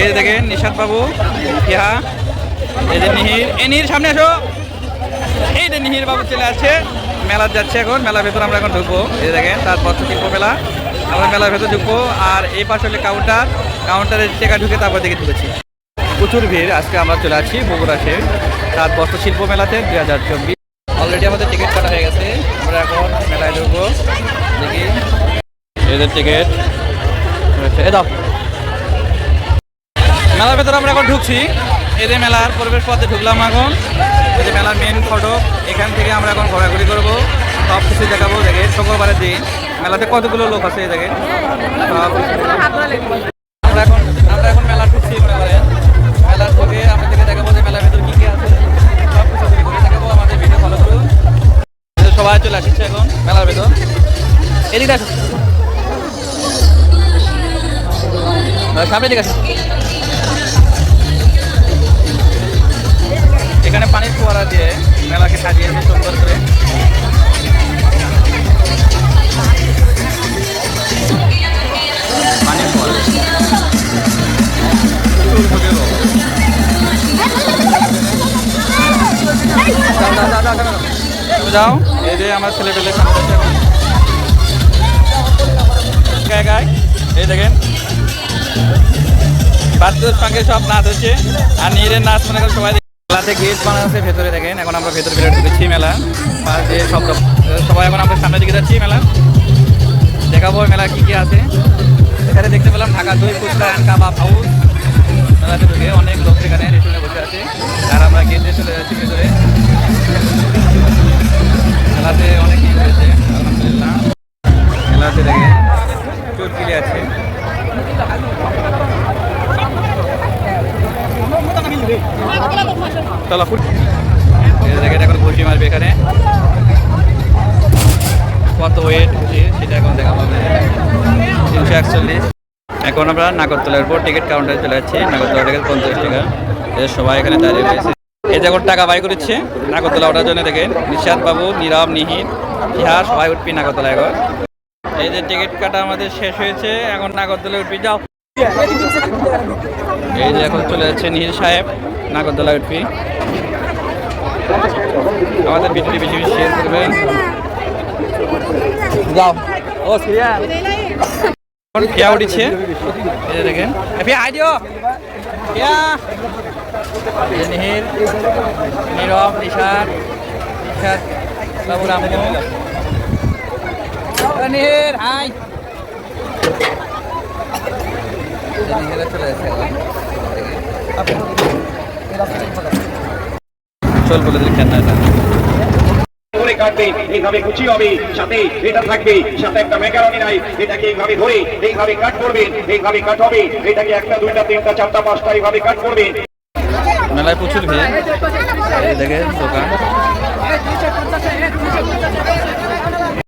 এই দেখেন নিশাদ বাবু ইহা এই যে নিহির। এই নিহির, সামনে আসো। এই যে নিহির বাবু চলে আসছে। মেলা যাচ্ছে এখন, মেলার ভেতর আমরা এখন ঢুকবো। এই দেখেন, তার বস্ত্র শিল্প মেলা আমরা মেলার ভেতর ঢুকবো, আর এই পাশে হলে কাউন্টার কাউন্টারের টেকা ঢুকে তারপর দিকে ঢুকেছি। প্রচুর ভিড়, আজকে আমরা চলে আসছি বগুড়াতে তার বস্ত্র শিল্প মেলাতে দুই হাজার চব্বিশ। অলরেডি আমাদের টিকিট কাটা হয়ে গেছে। আমরা এখন মেলায় ঢুকবো। দেখি। এদের টিকিট এ দাও। মেলার ভেতরে আমরা এখন ঢুকছি। এই যে মেলার প্রবেশ পথে ঢুকলাম এখন। এই যে মেলার মেন ফটক এখান থেকে আমরা এখন ঘোরাঘুরি করব। সব কিছু দেখাবো। দেখে শুক্রবারের দিন মেলাতে কতগুলো লোক আছে এই সব আমরা এখন আমরা এখন মেলা ঢুকছি করেন মেলার আছে। সব কিছু ঘুরে আমাদের ভিডিও সবাই চলে আসছে এখন মেলার ভেতর। এদিকে আসুন সামনে দিকে যাও, এই যে আমার ছেলে পেলে সামনে এই দেখেন। বাদ্যর সঙ্গে সব নাচ হচ্ছে। আর নীরের নাচ মনে করেন সবাই মেলাতে গেট বানানো আছে ভেতরে দেখেন। এখন আমরা ভেতরে ভেতরে ঢুকেছি মেলা। পাশ দিয়ে সব সবাই এখন আমরা সামনের দিকে যাচ্ছি মেলা। দেখাবো মেলা কি কি আছে। এখানে দেখতে পেলাম ঢাকা দই ফুচকা অ্যান্ড কাবাব হাউস মেলাতে ঢুকে অনেক লোক এখানে রেস্টুরেন্টে বসে আছে। আর আমরা গেটে চলে যাচ্ছি ভেতরে। হয়েছে আলহামদুলিল্লাহ। আছে। এখন কত ওয়েট সেটা এখন একচল্লিশ। এখন আমরা নাগরতলার উপর টিকিট কাউন্টারে চলে যাচ্ছি। নাগরতলা টিকিট পঞ্চাশ টাকা। সবাই এখানে দাঁড়িয়ে রয়েছে। এই যে এখন টাকা বাই করেছে নাগরতলা ওঠার জন্য দেখেন। নিশাদ বাবু, নীরব, নিহিত ইহা সবাই উঠবি নাগরতলা এখন এই যে টিকিট কাটা আমাদের শেষ হয়েছে, এখন নাগরদোলায় উঠবি, যাও। এই যে এখন চলে যাচ্ছে নিহির সাহেব নাগরদোলায় উঠবি। আমাদের ভিডিওটি বেশি বেশি শেয়ার করবেন যাও। ও, সিরিয়াল। এখন ফিয়া উঠেছে? দেখেন। এ নিহির নীরব নিশাদ নিশাদ বাবু রামু নিহির হাই চল বলে দিল কেন ধরে কাটবে। এইভাবে কুচি হবে। সাথে এটা থাকবে। সাথে একটা ম্যাকারনি নাই। এটাকে এইভাবে ধরে এইভাবে কাট করবেন এইভাবে কাট হবে। এটাকে একটা, দুইটা, তিনটা, চারটা, পাঁচটা এইভাবে কাট করবেন মেলায় প্রচুর ভিড়। দেখে দোকান।